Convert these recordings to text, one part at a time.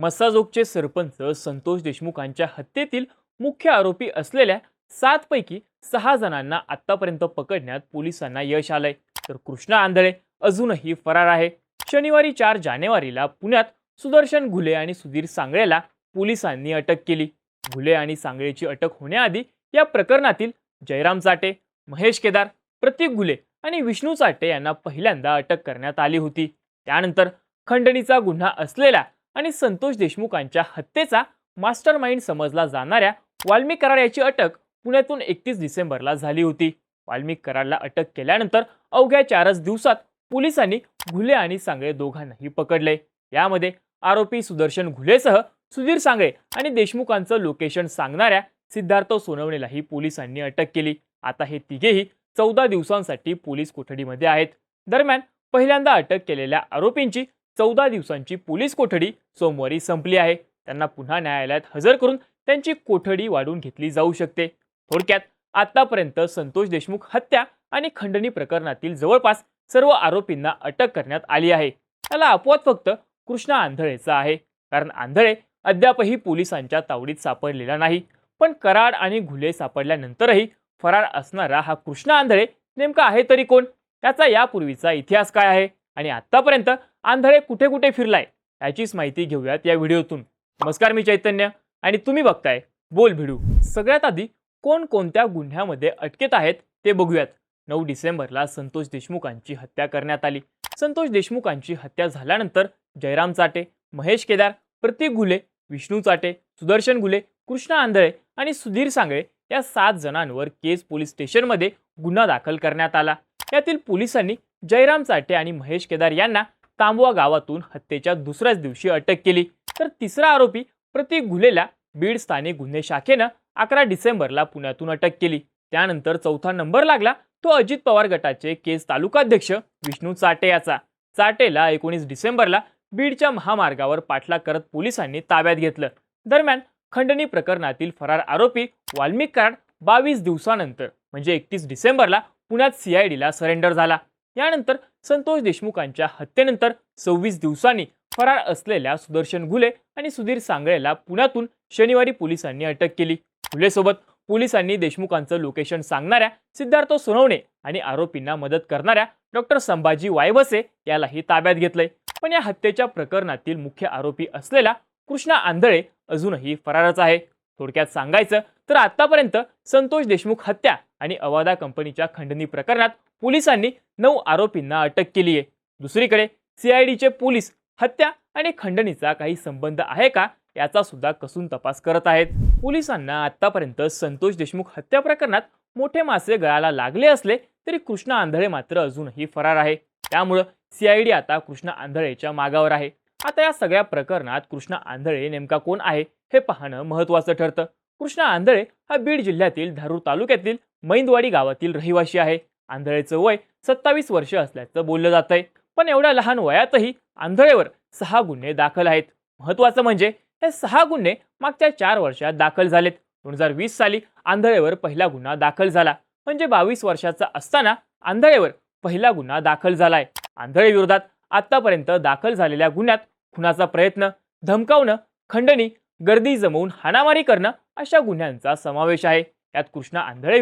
मसाजोगचे सरपंच संतोष देशमुखांच्या हत्येतील मुख्य आरोपी असलेल्या सातपैकी सहा जणांना आतापर्यंत पकडण्यात पोलिसांना यश आलंय. तर कृष्णा आंधळे अजूनही फरार आहे. शनिवारी चार जानेवारीला पुण्यात सुदर्शन घुले आणि सुधीर सांगळेला पोलिसांनी अटक केली. घुले आणि सांगळेची अटक होण्याआधी या प्रकरणातील जयराम चाटे महेश केदार प्रतीक घुले आणि विष्णू चाटे यांना पहिल्यांदा अटक करण्यात आली होती. त्यानंतर खंडणीचा गुन्हा असलेला आणि संतोष देशमुखांच्या हत्येचा मास्टर माइंड समजला जाणाऱ्या वाल्मिक कराड याची अटक पुण्यातून एकतीस डिसेंबरला झाली होती. वाल्मिक कराडला अटक केल्यानंतर अवघ्या चारच दिवसात पोलिसांनी घुले आणि सांगळे दोघांनाही पकडले. यामध्ये आरोपी सुदर्शन घुलेसह सुधीर सांगळे आणि देशमुखांचं लोकेशन सांगणाऱ्या सिद्धार्थ सोनवणेलाही पोलिसांनी अटक केली. आता हे तिघेही चौदा दिवसांसाठी पोलीस कोठडीमध्ये आहेत. दरम्यान पहिल्यांदा अटक केलेल्या आरोपींची चौदा दिवसांची पोलीस कोठडी सोमवारी संपली आहे. त्यांना पुन्हा न्यायालयात हजर करून त्यांची कोठडी वाढवून घेतली जाऊ शकते. थोडक्यात आतापर्यंत संतोष देशमुख हत्या आणि खंडणी प्रकरणातील जवळपास सर्व आरोपींना अटक करण्यात आली आहे. त्याला अपवाद फक्त कृष्णा आंधळेचा आहे. कारण आंधळे अद्यापही पोलिसांच्या तावडीत सापडलेला नाही. पण कराड आणि घुले सापडल्यानंतरही फरार असणारा हा कृष्णा आंधळे नेमका आहे तरी कोण? त्याचा यापूर्वीचा इतिहास काय आहे? आणि आतापर्यंत आंधळे कुठे कुठे फिरलाय याचीच माहिती घेऊयात या व्हिडिओतून. नमस्कार मी चैतन्य आणि तुम्ही बघताय बोल भिडू. सगळ्यात आधी कोण कोणत्या गुन्ह्यामध्ये अटकेत आहेत ते बघूयात. नऊ डिसेंबरला संतोष देशमुखांची हत्या करण्यात आली. संतोष देशमुखांची हत्या झाल्यानंतर जयराम चाटे महेश केदार प्रतीक घुले विष्णू चाटे सुदर्शन घुले कृष्णा आंधळे आणि सुधीर सांगळे या सात जणांवर केज पोलीस स्टेशनमध्ये गुन्हा दाखल करण्यात आला. यातील पोलिसांनी जयराम चाटे आणि महेश केदार यांना तांबवा गावातून हत्येच्या दुसऱ्याच दिवशी अटक केली. तर तिसरा आरोपी प्रतीक घुलेला बीड स्थानिक गुन्हे शाखेनं अकरा डिसेंबरला पुण्यातून अटक केली. त्यानंतर चौथा नंबर लागला तो अजित पवार गटाचे केज तालुकाध्यक्ष विष्णू चाटे याचा. चाटेला एकोणीस डिसेंबरला बीडच्या महामार्गावर पाठलाग करत पोलिसांनी ताब्यात घेतलं. दरम्यान खंडणी प्रकरणातील फरार आरोपी वाल्मिक कराड बावीस दिवसानंतर म्हणजे एकतीस डिसेंबरला पुण्यात सीआयडीला सरेंडर झाला. यानंतर संतोष देशमुखांच्या हत्येनंतर सव्वीस दिवसांनी फरार असलेल्या सुदर्शन घुले आणि सुधीर सांगळेला पुण्यातून शनिवारी पोलिसांनी अटक केली. घुलेसोबत पोलिसांनी देशमुखांचं लोकेशन सांगणाऱ्या सिद्धार्थ सोनवणे आणि आरोपींना मदत करणाऱ्या डॉक्टर संभाजी वायवसे यालाही ताब्यात घेतलंय. पण या हत्येच्या प्रकरणातील मुख्य आरोपी असलेला कृष्णा आंधळे अजूनही फरारच आहे. थोडक्यात सांगायचं तर आतापर्यंत संतोष देशमुख हत्या आणि अवादा कंपनीच्या खंडणी प्रकरणात पोलिसांनी नऊ आरोपींना अटक केली आहे. दुसरीकडे सीआयडीचे पोलीस हत्या आणि खंडणीचा काही संबंध आहे का याचा सुद्धा कसून तपास करत आहेत. पोलिसांना आतापर्यंत संतोष देशमुख हत्या प्रकरणात मोठे मासे गळाला लागले असले तरी कृष्णा आंधळे मात्र अजूनही फरार आहे. त्यामुळं सीआयडी आता कृष्णा आंधळेच्या मागावर आहे. आता या सगळ्या प्रकरणात कृष्णा आंधळे नेमका कोण आहे हे पाहणं महत्वाचं ठरतं. कृष्णा आंधळे हा बीड जिल्ह्यातील धारूर तालुक्यातील मैंदवाडी गावातील रहिवासी आहे. आंधळेचं वय सत्तावीस वर्ष असल्याचं बोललं जात आहे पण एवढ्या लहान वयातही आंधळेवर सहा गुन्हे दाखल आहेत. महत्वाचं म्हणजे हे सहा गुन्हे मागच्या चार वर्षात दाखल झालेत. दोन हजार वीस साली आंधळेवर पहिला गुन्हा दाखल झाला. म्हणजे बावीस वर्षाचा असताना आंधळेवर पहिला गुन्हा दाखल झालाय. आंधळे विरोधात आतापर्यंत दाखल झालेल्या गुन्ह्यात खुनाचा प्रयत्न धमकावणं खंडणी गर्दी जमवून हाणामारी करणं अशा गुन्ह्यांचा समावेश आहे. यात कृष्णा आंधळे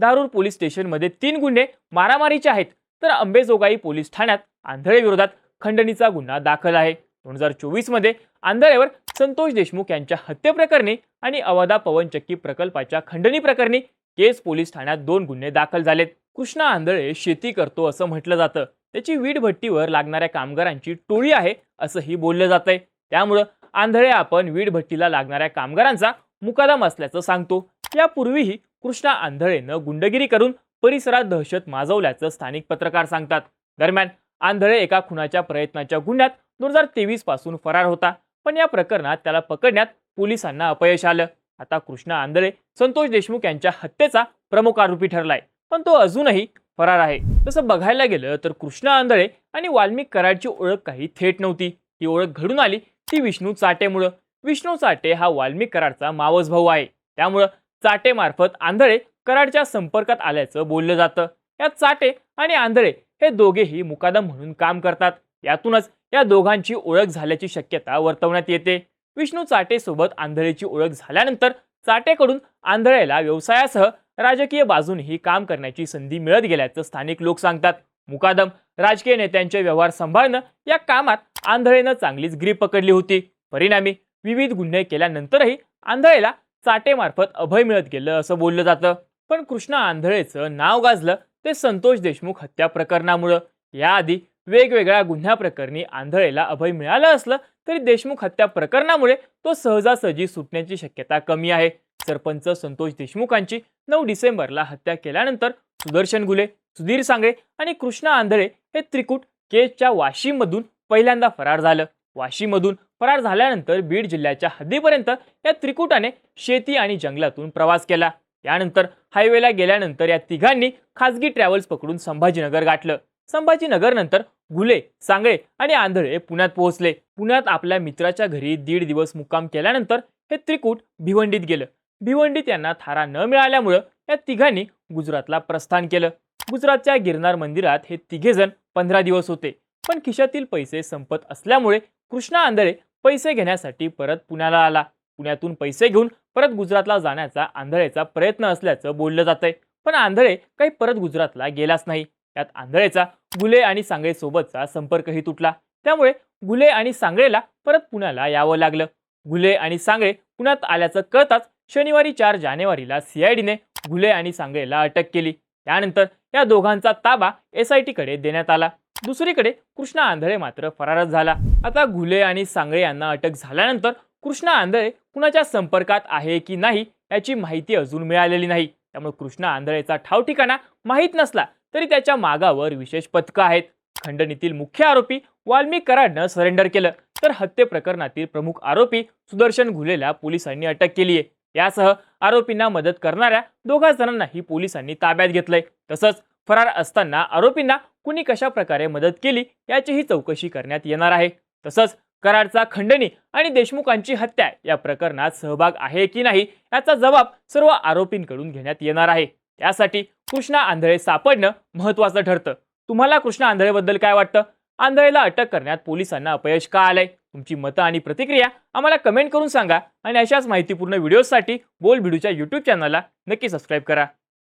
दारूर पोलीस स्टेशनमध्ये तीन गुन्हे मारामारीचे आहेत. तर अंबेजोगाई पोलीस ठाण्यात आंधळे विरोधात खंडणीचा गुन्हा दाखल आहे. दोन हजार चोवीसमध्ये आंधळेवर संतोष देशमुख यांच्या हत्येप्रकरणी आणि अवादा पवनचक्की प्रकल्पाच्या खंडणी प्रकरणी केस पोलीस ठाण्यात दोन गुन्हे दाखल झालेत. कृष्णा आंधळे शेती करतो असं म्हटलं जातं. त्याची वीट भट्टीवर लागणाऱ्या कामगारांची टोळी आहे असंही बोललं जातंय. त्यामुळं आंधळे आपण वीट भट्टीला लागणाऱ्या कामगारांचा मुकादम असल्याचं सांगतो. यापूर्वीही कृष्णा आंधळेनं गुंडगिरी करून परिसरात दहशत माजवल्याचं स्थानिक पत्रकार सांगतात. दरम्यान आंधळे एका खुनाच्या प्रयत्नाच्या गुन्ह्यात दोन हजार तेवीसपासून फरार होता पण या प्रकरणात त्याला पकडण्यात पोलिसांना अपयश आलं. आता कृष्णा आंधळे संतोष देशमुख यांच्या हत्येचा प्रमुख आरोपी ठरलाय पण तो अजूनही फरार आहे. तसं बघायला गेलं तर कृष्णा आंधळे आणि वाल्मिक कराडची ओळख काही थेट नव्हती. ती ओळख घडून आली ती विष्णू चाटेमुळं. विष्णू चाटे हा वाल्मिक कराडचा मावस भाऊ आहे. त्यामुळं चाटेमार्फत आंधळे कराडच्या संपर्कात आल्याचं बोललं जातं. यात चाटे आणि आंधळे हे दोघेही मुकादम म्हणून काम करतात. यातूनच या दोघांची ओळख झाल्याची शक्यता वर्तवण्यात येते. विष्णू चाटेसोबत आंधळेची ओळख झाल्यानंतर चाटेकडून आंधळेला व्यवसायासह राजकीय बाजूनही काम करण्याची संधी मिळत गेल्याचं स्थानिक लोक सांगतात. मुकादम राजकीय नेत्यांचे व्यवहार सांभाळणं या कामात आंधळेनं चांगलीच ग्रीप पकडली होती. परिणामी विविध गुन्हे केल्यानंतरही आंधळेला चाटेमार्फत अभय मिळत गेलं असं बोललं जातं. पण कृष्णा आंधळेचं नाव गाजलं ते संतोष देशमुख हत्या प्रकरणामुळं. याआधी वेगवेगळ्या गुन्ह्याप्रकरणी आंधळेला अभय मिळालं असलं तरी देशमुख हत्या प्रकरणामुळे तो सहजासहजी सुटण्याची शक्यता कमी आहे. सरपंच संतोष देशमुखांची नऊ डिसेंबरला हत्या केल्यानंतर सुदर्शन गुले सुधीर सांगळे आणि कृष्णा आंधळे हे त्रिकूट केसच्या वाशीमधून पहिल्यांदा फरार झालं. वाशीमधून फरार झाल्यानंतर बीड जिल्ह्याच्या हद्दीपर्यंत या त्रिकुटाने शेती आणि जंगलातून प्रवास केला. यानंतर हायवेला गेल्यानंतर या तिघांनी खासगी ट्रॅव्हल्स पकडून संभाजीनगर गाठलं. संभाजीनगर नंतर गुले सांगळे आणि आंधळे पुण्यात पोहोचले. पुण्यात आपल्या मित्राच्या घरी दीड दिवस मुक्काम केल्यानंतर हे त्रिकूट भिवंडीत गेलं. भिवंडीत यांना थारा न मिळाल्यामुळं या तिघांनी गुजरातला प्रस्थान केलं. गुजरातच्या गिरनार मंदिरात हे तिघेजण पंधरा दिवस होते. पण खिशातील पैसे संपत असल्यामुळे कृष्णा आंधळे पैसे घेण्यासाठी परत पुण्याला आला. पुण्यातून पैसे घेऊन परत गुजरातला जाण्याचा आंधळेचा प्रयत्न असल्याचं बोललं जातंय. पण आंधळे काही परत गुजरातला गेलाच नाही. यात आंधळेचा गुले आणि सांगळेसोबतचा संपर्कही तुटला. त्यामुळे गुले आणि सांगळेला परत पुण्याला यावं लागलं. गुले आणि सांगळे पुण्यात आल्याचं कळताच शनिवारी चार जानेवारीला सीआयडीने गुले आणि सांगळेला अटक केली. त्यानंतर या दोघांचा ताबा एस आय देण्यात आला. दुसरीकडे कृष्णा आंधळे मात्र फरारच झाला. आता घुले आणि सांगळे यांना अटक झाल्यानंतर कृष्णा आंधळे कुणाच्या संपर्कात आहे की नाही याची माहिती अजून मिळालेली नाही. त्यामुळे कृष्णा आंधळेचा ठाव ठिकाणा माहीत नसला तरी त्याच्या मागावर विशेष पथकं आहेत. खंडणीतील मुख्य आरोपी वाल्मी कराडनं सरेंडर केलं. तर हत्ये प्रकरणातील प्रमुख आरोपी सुदर्शन घुलेला पोलिसांनी अटक केली आहे. यासह आरोपींना मदत करणाऱ्या दोघा जणांनाही पोलिसांनी ताब्यात घेतलंय. तसंच फरार असताना आरोपींना कुणी कशा प्रकारे मदत केली याचीही चौकशी करण्यात येणार आहे. तसंच कराडचा खंडणी आणि देशमुखांची हत्या या प्रकरणात सहभाग आहे की नाही याचा जबाब सर्व आरोपींकडून घेण्यात येणार आहे. त्यासाठी कृष्णा आंधळे सापडणं महत्वाचं ठरतं. तुम्हाला कृष्णा आंधळेबद्दल काय वाटतं? आंधळेला अटक करण्यात पोलिसांना अपयश का आलंय? तुमची मतं आणि प्रतिक्रिया आम्हाला कमेंट करून सांगा आणि अशाच माहितीपूर्ण व्हिडिओसाठी बोल भिडूच्या यूट्यूब चॅनलला नक्की सबस्क्राईब करा.